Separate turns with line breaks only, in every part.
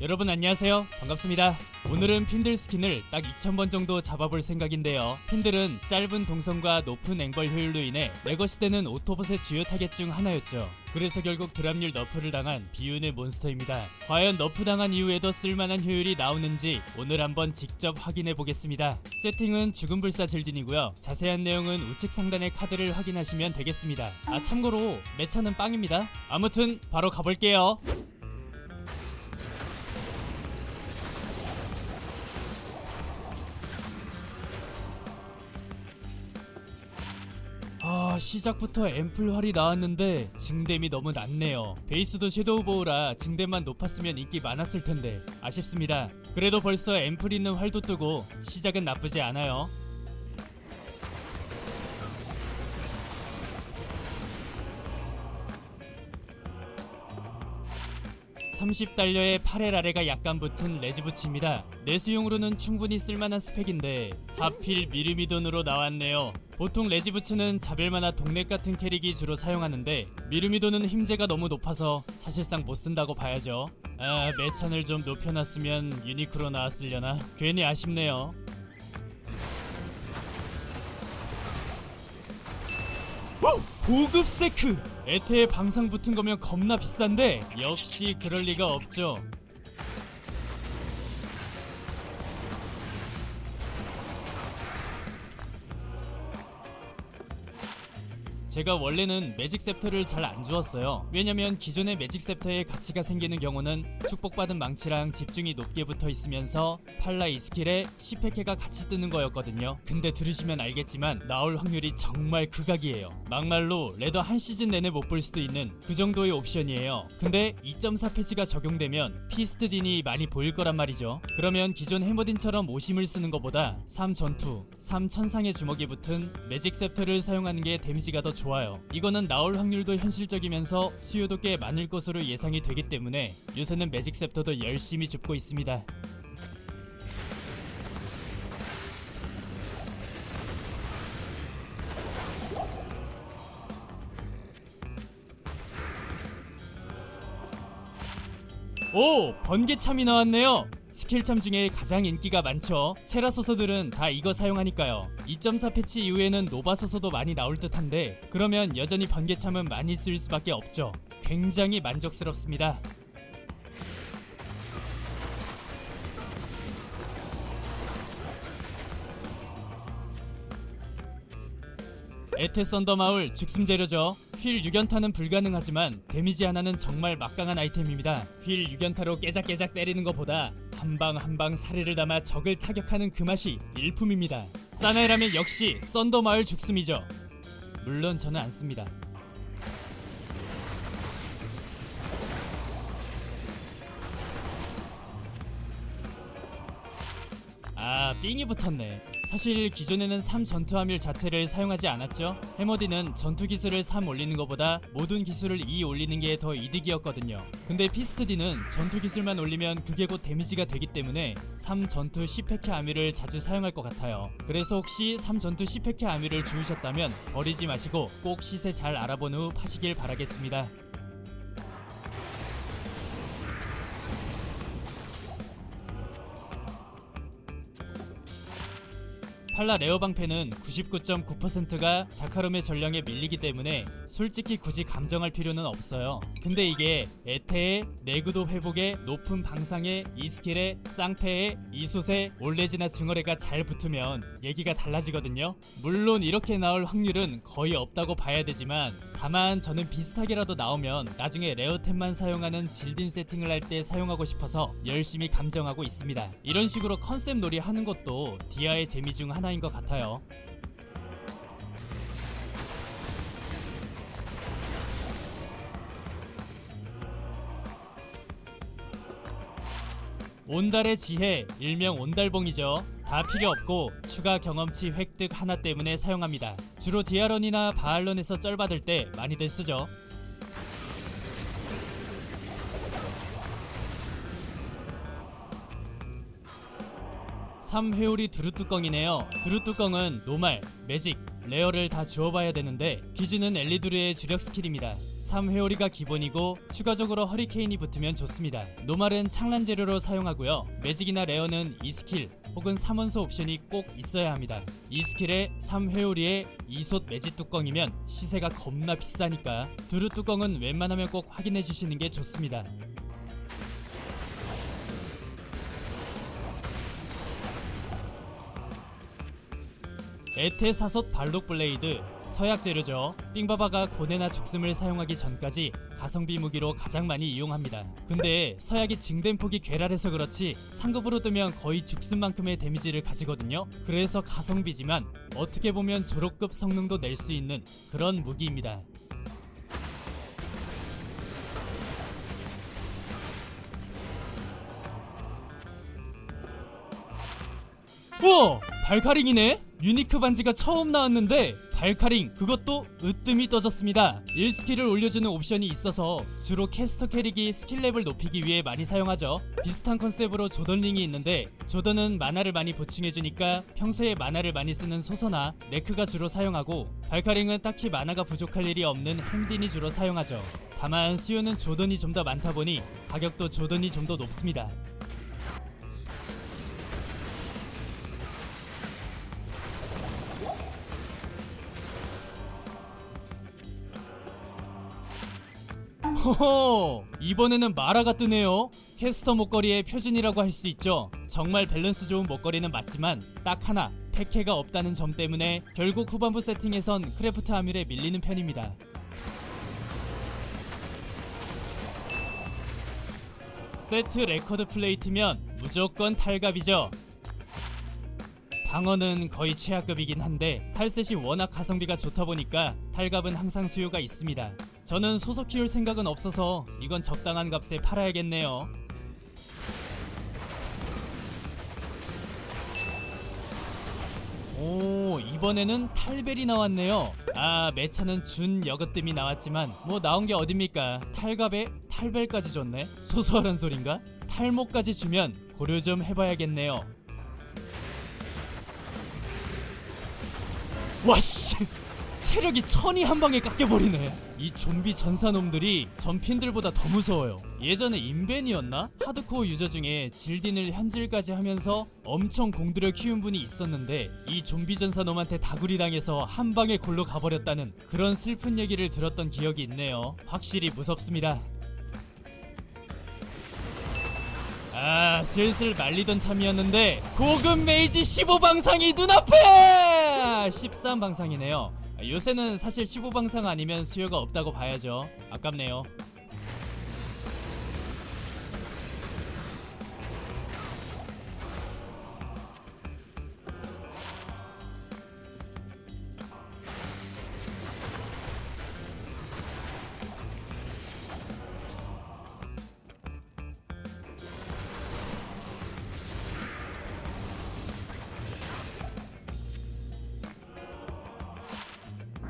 여러분 안녕하세요. 반갑습니다. 오늘은 핀들 스킨을 딱 2000번 정도 잡아볼 생각인데요. 핀들은 짧은 동선과 높은 앵벌 효율로 인해 레거 시대는 오토봇의 주요 타겟 중 하나였죠. 그래서 결국 드랍률 너프를 당한 비운의 몬스터입니다. 과연 너프 당한 이후에도 쓸만한 효율이 나오는지 오늘 한번 직접 확인해 보겠습니다. 세팅은 죽은 불사 질딘이고요. 자세한 내용은 우측 상단의 카드를 확인하시면 되겠습니다. 아 참고로 매차는 빵입니다. 아무튼 바로 가볼게요 아 시작부터 앰플 활이 나왔는데 증댐이 너무 낮네요. 베이스도 섀도우 보우라 증댐만 높았으면 인기 많았을 텐데 아쉽습니다. 그래도 벌써 앰플 있는 활도 뜨고 시작은 나쁘지 않아요 30달러의 8엘 아래가 약간 붙은 레지부치입니다. 내수용으로는 충분히 쓸만한 스펙인데 하필 미르미돈으로 나왔네요. 보통 레지부츠는 자벨마나 동맥 같은 캐릭이 주로 사용하는데 미르미돈은 힘재가 너무 높아서 사실상 못 쓴다고 봐야죠. 아 매찬을 좀 높여놨으면 유니크로 나왔으려나 괜히 아쉽네요. 고급 세크! 에테에 방상 붙은 거면 겁나 비싼데 역시 그럴 리가 없죠. 제가 원래는 매직 셉터를 잘 안 주었어요. 왜냐면 기존의 매직 셉터에 가치가 생기는 경우는 축복받은 망치랑 집중이 높게 붙어 있으면서 팔라 이 스킬에 10팩해가 같이 뜨는 거였거든요. 근데 들으시면 알겠지만 나올 확률이 정말 극악이에요. 막말로 레더 한 시즌 내내 못 볼 수도 있는 그 정도의 옵션이에요. 근데 2.4 패치가 적용되면 피스트딘이 많이 보일 거란 말이죠. 그러면 기존 해머딘처럼 오심을 쓰는 것보다 3 전투, 3 천상의 주먹이 붙은 매직 셉터를 사용하는 게 데미지가 더 좋 아요. 이거는 나올 확률도 현실적이면서 수요도 꽤 많을 것으로 예상이 되기 때문에 요새는 매직 셉터도 열심히 줍고 있습니다. 오! 번개참이 나왔네요! 스킬참 중에 가장 인기가 많죠. 체라 소서들은 다 이거 사용하니까요. 2.4 패치 이후에는 노바 소서도 많이 나올 듯한데 그러면 여전히 번개참은 많이 쓸 수밖에 없죠. 굉장히 만족스럽습니다. 에테 썬더마울 죽숨 재료죠. 휠 6연타는 불가능하지만 데미지 하나는 정말 막강한 아이템입니다. 휠 6연타로 깨작깨작 때리는 것보다 한방 한방 사리를 담아 적을 타격하는 그 맛이 일품입니다. 사나이라면 역시 썬더마을 죽숨이죠. 물론 저는 안 씁니다. 아, 삥이 붙었네. 사실 기존에는 3 전투 화밀 자체를 사용하지 않았죠. 해머디는 전투 기술을 3 올리는 것보다 모든 기술을 2 올리는 게 더 이득이었거든요. 근데 피스트디는 전투 기술만 올리면 그게 곧 데미지가 되기 때문에 3 전투 10패키 아미를 자주 사용할 것 같아요. 그래서 혹시 3 전투 10패키 아미를 주우셨다면 버리지 마시고 꼭 시세 잘 알아본 후 파시길 바라겠습니다. 팔라 레어 방패는 99.9%가 자카롬의 전령에 밀리기 때문에 솔직히 굳이 감정할 필요는 없어요. 근데 이게 에테의 내구도 회복에 높은 방상에 이 스킬에 쌍패에 이솥에 올레지나 증거래가 잘 붙으면 얘기가 달라지거든요. 물론 이렇게 나올 확률은 거의 없다고 봐야 되지만 다만 저는 비슷하게라도 나오면 나중에 레어템만 사용하는 질딘 세팅을 할 때 사용하고 싶어서 열심히 감정하고 있습니다. 이런 식으로 컨셉 놀이 하는 것도 디아의 재미 중 하나 인 것 같아요. 온달의 지혜, 일명 온달봉이죠. 다 필요 없고 추가 경험치 획득 하나 때문에 사용합니다. 주로 디아런이나 바알론에서 쩔받을 때 많이들 쓰죠. 3 회오리 두루뚜껑이네요. 두루뚜껑은 노말, 매직, 레어를 다 주워봐야 되는데 비주는 엘리두르의 주력 스킬입니다. 3회오리가 기본이고 추가적으로 허리케인이 붙으면 좋습니다. 노말은 창란 재료로 사용하고요. 매직이나 레어는 이 스킬 혹은 3원소 옵션이 꼭 있어야 합니다. 이 스킬에 3회오리에 이솥 매직 뚜껑이면 시세가 겁나 비싸니까 두루 뚜껑은 웬만하면 꼭 확인해 주시는 게 좋습니다. 에테 사솥 발록 블레이드 서약 재료죠. 삥바바가 고뇌나 죽음을 사용하기 전까지 가성비 무기로 가장 많이 이용합니다. 근데 서약이 증den폭이 괴랄해서 그렇지 상급으로 뜨면 거의 죽음만큼의 데미지를 가지거든요. 그래서 가성비지만 어떻게 보면 졸업급 성능도 낼 수 있는 그런 무기입니다. 우와! 발카링이네? 유니크 반지가 처음 나왔는데 발카링 그것도 으뜸이 떠졌습니다. 1스킬을 올려주는 옵션이 있어서 주로 캐스터 캐릭이 스킬 랩을 높이기 위해 많이 사용하죠. 비슷한 컨셉으로 조던링이 있는데 조던은 만화를 많이 보충해주니까 평소에 만화를 많이 쓰는 소서나 네크가 주로 사용하고 발카링은 딱히 만화가 부족할 일이 없는 행딘이 주로 사용하죠. 다만 수요는 조던이 좀 더 많다 보니 가격도 조던이 좀 더 높습니다 호호 이번에는 마라가 뜨네요. 캐스터 목걸이의 표준이라고 할 수 있죠. 정말 밸런스 좋은 목걸이는 맞지만 딱 하나 패케가 없다는 점 때문에 결국 후반부 세팅에선 크래프트 아뮬에 밀리는 편입니다. 세트 레코드 플레이트면 무조건 탈갑이죠. 방어는 거의 최하급이긴 한데 탈셋이 워낙 가성비가 좋다 보니까 탈갑은 항상 수요가 있습니다. 저는 소속 키울 생각은 없어서 이건 적당한 값에 팔아야겠네요. 오 이번에는 탈벨이 나왔네요. 아 매차는 준 여거뜸이 나왔지만 뭐 나온 게 어딥니까? 탈갑에 탈벨까지 줬네. 소소한 소린가? 탈모까지 주면 고려 좀 해봐야겠네요. 와씨 체력이 천이 한 방에 깎여버리네. 이 좀비 전사놈들이 전핀들보다 더 무서워요. 예전에 인벤이었나? 하드코어 유저 중에 질딘을 현질까지 하면서 엄청 공들여 키운 분이 있었는데 이 좀비 전사놈한테 다구리 당해서 한 방에 골로 가버렸다는 그런 슬픈 얘기를 들었던 기억이 있네요. 확실히 무섭습니다. 아 슬슬 말리던 참이었는데 고급 메이지 15방상이 눈앞에! 13방상이네요 요새는 사실 15방상 아니면 수요가 없다고 봐야죠. 아깝네요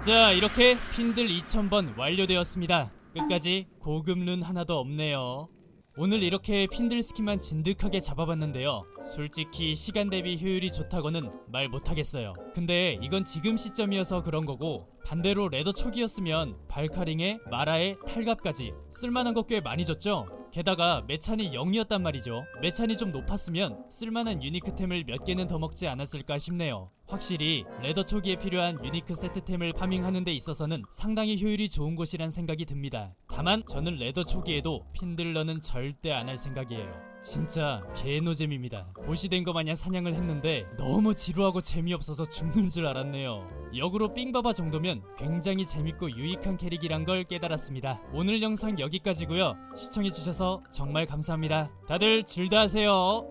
자 이렇게 핀들 2000번 완료되었습니다. 끝까지 고급 룬 하나도 없네요. 오늘 이렇게 핀들 스킨만 진득하게 잡아봤는데요. 솔직히 시간 대비 효율이 좋다고는 말 못하겠어요. 근데 이건 지금 시점이어서 그런 거고 반대로 레더 초기였으면 발카링에 마라에 탈갑까지 쓸만한 거 꽤 많이 줬죠 게다가 매찬이 0이었단 말이죠. 매찬이 좀 높았으면 쓸만한 유니크템을 몇 개는 더 먹지 않았을까 싶네요. 확실히 레더 초기에 필요한 유니크 세트템을 파밍하는 데 있어서는 상당히 효율이 좋은 곳이란 생각이 듭니다. 다만 저는 레더 초기에도 핀들러는 절대 안 할 생각이에요 진짜 개노잼입니다. 보시된 거 마냥 사냥을 했는데 너무 지루하고 재미없어서 죽는 줄 알았네요. 역으로 삥바바 정도면 굉장히 재밌고 유익한 캐릭이란 걸 깨달았습니다. 오늘 영상 여기까지고요. 시청해주셔서 정말 감사합니다. 다들 즐다 하세요